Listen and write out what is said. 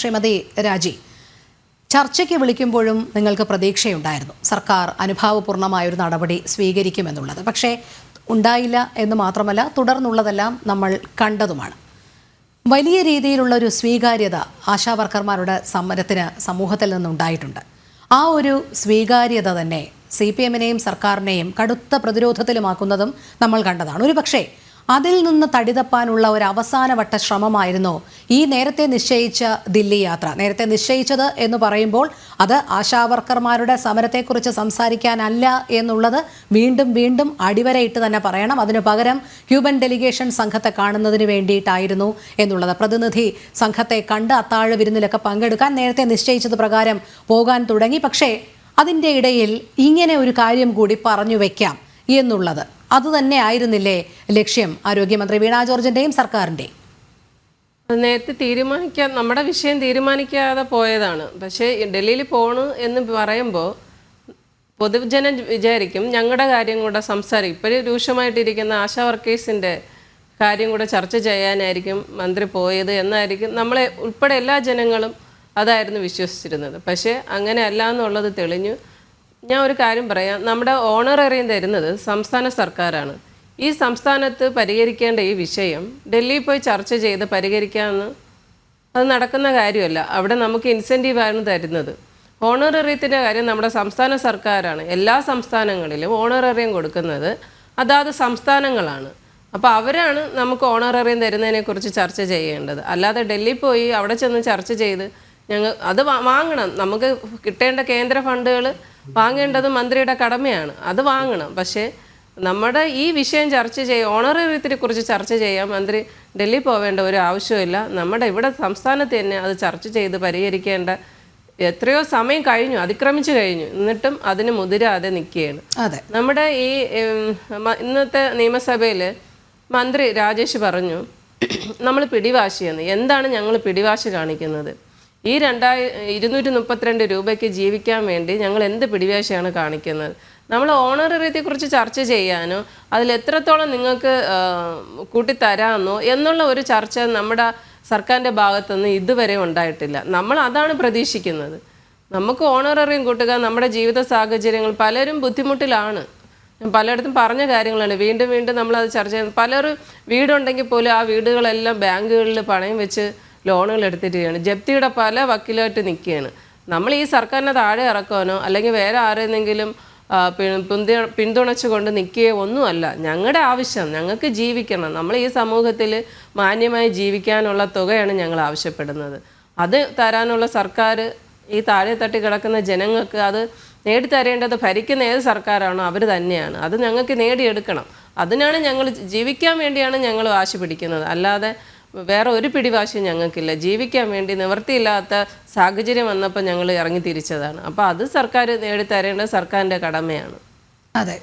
ശ്രീമതി രാജി ചർച്ചയ്ക്ക് വിളിക്കുമ്പോഴും നിങ്ങൾക്ക് പ്രതീക്ഷയുണ്ടായിരുന്നു. സർക്കാർ അനുഭാവപൂർണമായ ഒരു നടപടി സ്വീകരിക്കുമെന്നുള്ളത്. പക്ഷേ ഉണ്ടായില്ല എന്ന് മാത്രമല്ല തുടർന്നുള്ളതെല്ലാം നമ്മൾ കണ്ടതുമാണ്. വലിയ രീതിയിലുള്ള ഒരു സ്വീകാര്യത ആശാവർക്കർമാരുടെ സമരത്തിന് സമൂഹത്തിൽ നിന്നുണ്ടായിട്ടുണ്ട്. ആ ഒരു സ്വീകാര്യത തന്നെ സി പി എമ്മിനെയും സർക്കാരിനെയും കടുത്ത പ്രതിരോധത്തിലുമാക്കുന്നതും നമ്മൾ കണ്ടതാണ്. ഒരു പക്ഷേ അതിൽ നിന്ന് തടിതപ്പാനുള്ള ഒരു അവസാനവട്ട ശ്രമമായിരുന്നു ഈ നേരത്തെ നിശ്ചയിച്ച ദില്ലി യാത്ര. നേരത്തെ നിശ്ചയിച്ചത് എന്ന് പറയുമ്പോൾ അത് ആശാവർക്കർമാരുടെ സമരത്തെക്കുറിച്ച് സംസാരിക്കാനല്ല എന്നുള്ളത് വീണ്ടും വീണ്ടും അടിവരയിട്ട് തന്നെ പറയണം. അതിനു പകരം ക്യൂബൻ ഡെലിഗേഷൻ സംഘത്തെ കാണുന്നതിന് വേണ്ടിയിട്ടായിരുന്നു എന്നുള്ളത്. പ്രതിനിധി സംഘത്തെ കണ്ട് അത്താഴ വിരുന്നിലൊക്കെ പങ്കെടുക്കാൻ നേരത്തെ നിശ്ചയിച്ചത് പ്രകാരം പോകാൻ തുടങ്ങി. പക്ഷേ അതിന്റെ ഇടയിൽ ഇങ്ങനെ ഒരു കാര്യം കൂടി പറഞ്ഞു വെക്കാം. എന്നുള്ളത്. അതുതന്നെ ആയിരുന്നില്ലേ ലക്ഷ്യം? ആരോഗ്യമന്ത്രി വീണ ജോർജിന്റെയും സർക്കാരിന്റെയും നേരത്തെ തീരുമാനിക്കാൻ നമ്മുടെ വിഷയം തീരുമാനിക്കാതെ പോയതാണ്. പക്ഷേ ഡൽഹിയിൽ പോണു എന്ന് പറയുമ്പോൾ പൊതുജനം വിചാരിക്കും ഞങ്ങളുടെ കാര്യം കൂടെ സംസാരിക്കും. ഇപ്പോൾ രൂക്ഷമായിട്ടിരിക്കുന്ന ആശാ വർക്കേഴ്സിന്റെ കാര്യം കൂടെ ചർച്ച ചെയ്യാനായിരിക്കും മന്ത്രി പോയത് എന്നായിരിക്കും നമ്മളെ ഉൾപ്പെടെ എല്ലാ ജനങ്ങളും അതായിരുന്നു വിശ്വസിച്ചിരുന്നത്. പക്ഷേ അങ്ങനെ അല്ല എന്നുള്ളത് തെളിഞ്ഞു. ഞാൻ ഒരു കാര്യം പറയാം. നമ്മുടെ ഓണർ ഓണറേറിയം തരുന്നത് സംസ്ഥാന സർക്കാരാണ്. ഈ സംസ്ഥാനത്ത് പരിഹരിക്കേണ്ട ഈ വിഷയം ഡൽഹിയിൽ പോയി ചർച്ച ചെയ്ത് പരിഹരിക്കാമെന്ന് അത് നടക്കുന്ന കാര്യമല്ല. അവിടെ നമുക്ക് ഇൻസെന്റീവാണ് തരുന്നത്. ഓണറേറിയത്തിന്റെ കാര്യം നമ്മുടെ സംസ്ഥാന സർക്കാരാണ്. എല്ലാ സംസ്ഥാനങ്ങളിലും ഓണറേറിയം കൊടുക്കുന്നത് അതാത് സംസ്ഥാനങ്ങളാണ്. അപ്പോൾ അവരാണ് നമുക്ക് ഓണറേറിയം തരുന്നതിനെക്കുറിച്ച് ചർച്ച ചെയ്യേണ്ടത്. അല്ലാതെ ഡൽഹിയിൽ പോയി അവിടെ ചെന്ന് ചർച്ച ചെയ്ത് ഞങ്ങൾ അത് വാങ്ങണം. നമുക്ക് കിട്ടേണ്ട കേന്ദ്ര ഫണ്ടുകൾ വാങ്ങേണ്ടത് മന്ത്രിയുടെ കടമയാണ്. അത് വാങ്ങണം. പക്ഷേ നമ്മുടെ ഈ വിഷയം ചർച്ച ചെയ്യ ഓണറേറിയത്തിനെ കുറിച്ച് ചർച്ച ചെയ്യാൻ മന്ത്രി ഡൽഹി പോവേണ്ട ഒരു ആവശ്യമില്ല നമ്മുടെ ഇവിടെ സംസ്ഥാനത്ത് തന്നെ അത് ചർച്ച ചെയ്ത് പരിഹരിക്കേണ്ട എത്രയോ സമയം കഴിഞ്ഞു അതിക്രമിച്ചു കഴിഞ്ഞു. എന്നിട്ടും അതിന് മുതിരാതെ നിൽക്കുകയാണ്. അതെ. നമ്മുടെ ഈ ഇന്നത്തെ നിയമസഭയിൽ മന്ത്രി രാജേഷ് പറഞ്ഞു നമ്മൾ പിടിവാശിയെന്ന് എന്താണ് ഞങ്ങൾ പിടിവാശി കാണിക്കുന്നത്? ഈ രണ്ടായി ഇരുന്നൂറ്റി മുപ്പത്തിരണ്ട് രൂപയ്ക്ക് ജീവിക്കാൻ വേണ്ടി ഞങ്ങൾ എന്ത് പിടിവേശയാണ് കാണിക്കുന്നത്? നമ്മൾ ഓണറേറിയത്തെക്കുറിച്ച് ചർച്ച ചെയ്യാനോ അതിൽ എത്രത്തോളം നിങ്ങൾക്ക് കൂട്ടിത്തരാമെന്നോ എന്നുള്ള ഒരു ചർച്ച നമ്മുടെ സർക്കാരിന്റെ ഭാഗത്തുനിന്ന് ഇതുവരെ ഉണ്ടായിട്ടില്ല. നമ്മൾ അതാണ് പ്രതീക്ഷിക്കുന്നത്. നമുക്ക് ഓണററിയും കൂട്ടുക നമ്മുടെ ജീവിത സാഹചര്യങ്ങൾ പലരും ബുദ്ധിമുട്ടിലാണ്. പലയിടത്തും പറഞ്ഞ കാര്യങ്ങളാണ്. വീണ്ടും വീണ്ടും നമ്മളത് ചർച്ച ചെയ്യുന്നത്. പലരും വീടുണ്ടെങ്കിൽ പോലും ആ വീടുകളെല്ലാം ബാങ്കുകളിൽ പണയം വെച്ച് ലോണുകൾ എടുത്തിട്ടാണ് ജപ്തിയുടെ പല വക്കീലായിട്ട് നിൽക്കുകയാണ് നമ്മൾ ഈ സർക്കാരിനെ താഴെ ഇറക്കാനോ അല്ലെങ്കിൽ വേറെ ആരെന്നെങ്കിലും പിന്തു- പിന്തുണച്ചുകൊണ്ട് നിൽക്കുകയോ ഒന്നുമല്ല. ഞങ്ങളുടെ ആവശ്യം ഞങ്ങൾക്ക് ജീവിക്കണം. നമ്മൾ ഈ സമൂഹത്തിൽ മാന്യമായി ജീവിക്കാനുള്ള തുകയാണ് ഞങ്ങൾ ആവശ്യപ്പെടുന്നത്. അത് തരാനുള്ള സർക്കാർ ഈ താഴെ തട്ടി കിടക്കുന്ന ജനങ്ങൾക്ക് അത് നേടിത്തരേണ്ടത് ഭരിക്കുന്ന ഏത് സർക്കാരാണോ അവർ തന്നെയാണ്. അത് ഞങ്ങൾക്ക് നേടിയെടുക്കണം. അതിനാണ് ഞങ്ങൾ ജീവിക്കാൻ വേണ്ടിയാണ് ഞങ്ങൾ വാശി പിടിക്കുന്നത്. അല്ലാതെ വേറെ ഒരു പിടിവാശിയും ഞങ്ങൾക്കില്ല. ജീവിക്കാൻ വേണ്ടി നിവൃത്തിയില്ലാത്ത സാഹചര്യം വന്നപ്പോൾ ഞങ്ങൾ ഇറങ്ങി തിരിച്ചതാണ്. അപ്പോൾ അത് സർക്കാർ നേടിത്തരേണ്ടത് സർക്കാരിന്റെ കടമയാണ്. അതെ.